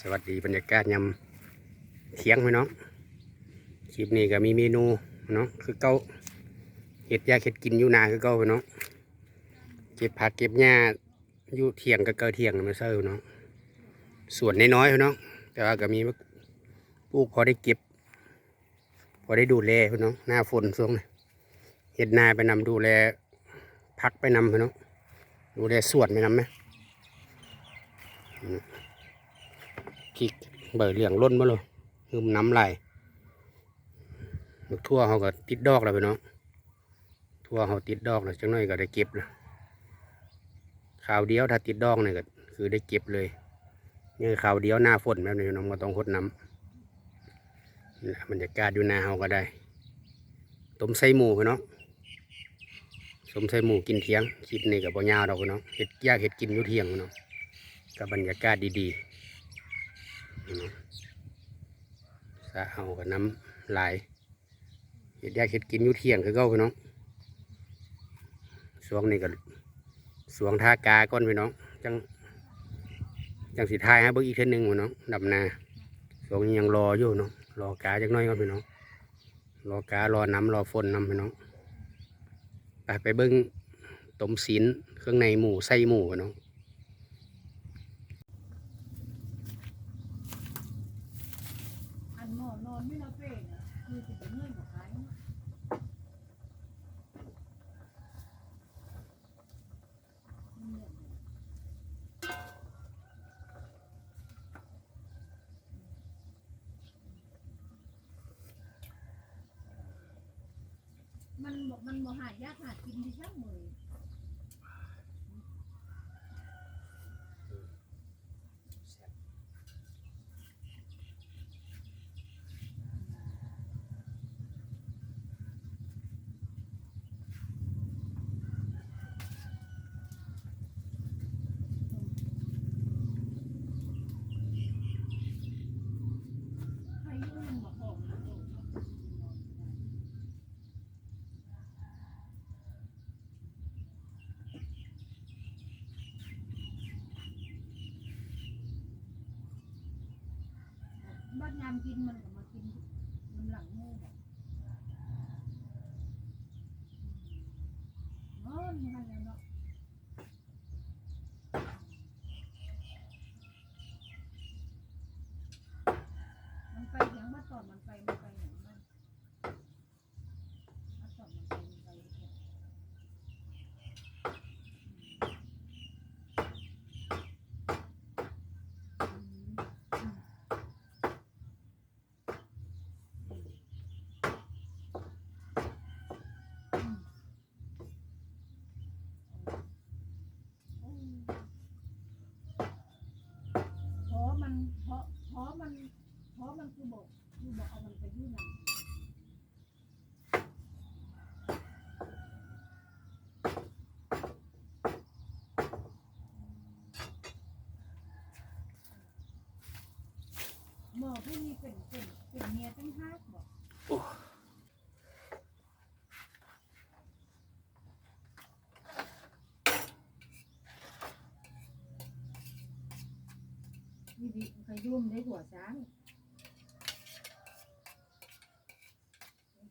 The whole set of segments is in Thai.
สวัสดีบรรยากาศยำเที่ยงพี่น้องคลิปนี้ก็มีเมนูพี่น้องคือเก้าเห็ดยากเห็ดกินอยู่นาคือเก้าพี่น้องเก็บผักเก็บหญ้าอยู่เที่ยงก็เกาเที่ยงม่เซอร์พี่น้องส่วนน้อยๆพี่น้องแต่ว่าก็มีปลูกพอได้เก็บ พอได้ดูแลพี่น้องหน้าฝนช่วงนี้เห็ดนาไปนำดูแลพักไปนำพี่น้องดูแลสวนไปนำไหม ริกเบเหลืองล้นมาเลยคือมันน้ำไหลบักทั่วเขาก็ติดดอกแล้วไปเนาะทั่วเขาติดดอกแล้วจังหน่อยก็ได้เก็บแล้วข่าวเดียวถ้าติดดอกเนี่ยก็คือได้เก็บเลยนี่ข่าวเดียวหน้าฝนแบบนี้น้องก็ต้องคดน้ำนี่บรรยากาศอยู่หน้าเขาก็ได้ต้มไส้หมูไปเนาะต้มไส้หมูกินเที่ยงคลิปนี้กับปัญญาวดอกพี่น้องเห็ดยากเห็ดกินอยู่เที่ยงพี่น้องกับบรรยากาศดีดี สะเอากับน้ำลายเห็ดยากเห็ดกินอยู่เที่ยงคือเก้าพี่น้องสวงนี่ก็สวงท่ากาก้อนพี่น้อง จัง จังสีทายให้เบิ่งอีกเท่านึงพี่น้องดำนาสวงนี้ยังรออยู่เนาะรอกาจักน้อยก่อนพี่น้องรอการอน้ำรอฝนน้ำพี่น้องไปไปเบิ้งต้มศีลเครื่องในหมูไส้หมูพี่น้อง อันหมอนอนไม่รับเองอะคือสิเป็นเงื่อนของใคร มันบอกมันบ่หายากหากินที่ช่างมือ ใครยุ่งมันบอกหอมนะโอ้ บ้านยามกินมันก็มากินมันหลังมูกอะเออนี่มันแล้วเนาะมันไปเสียงมาตอนมันไปมางมันมาตอนมันไปมันไปอย่างนั้นอืมอืม เพราะมันเพราะเพราะมันเพราะมันคือบอกคือบอกเอามันไปยื่นนำ หมอผู้นี้เป็นเป็นเป็นเมียตั้งห้าบอกนี่ดิขยุ่มได้หัวช้าง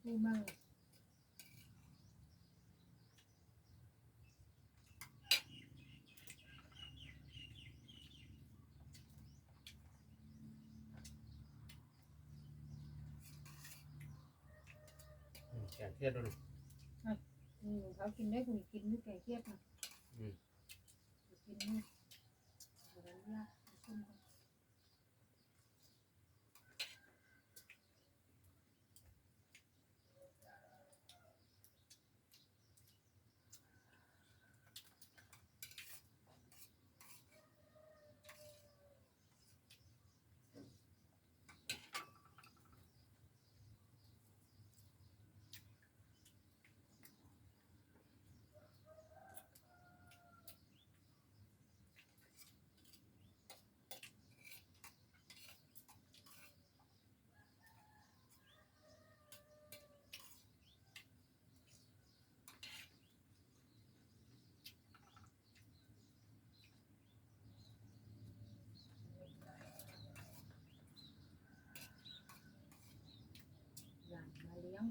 พูดมั่งแขนเทียดด้วยอืมเขากินได้คุณกินด้วยแกงเครียดนะอืมกินนี่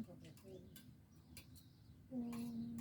กับแบบนี้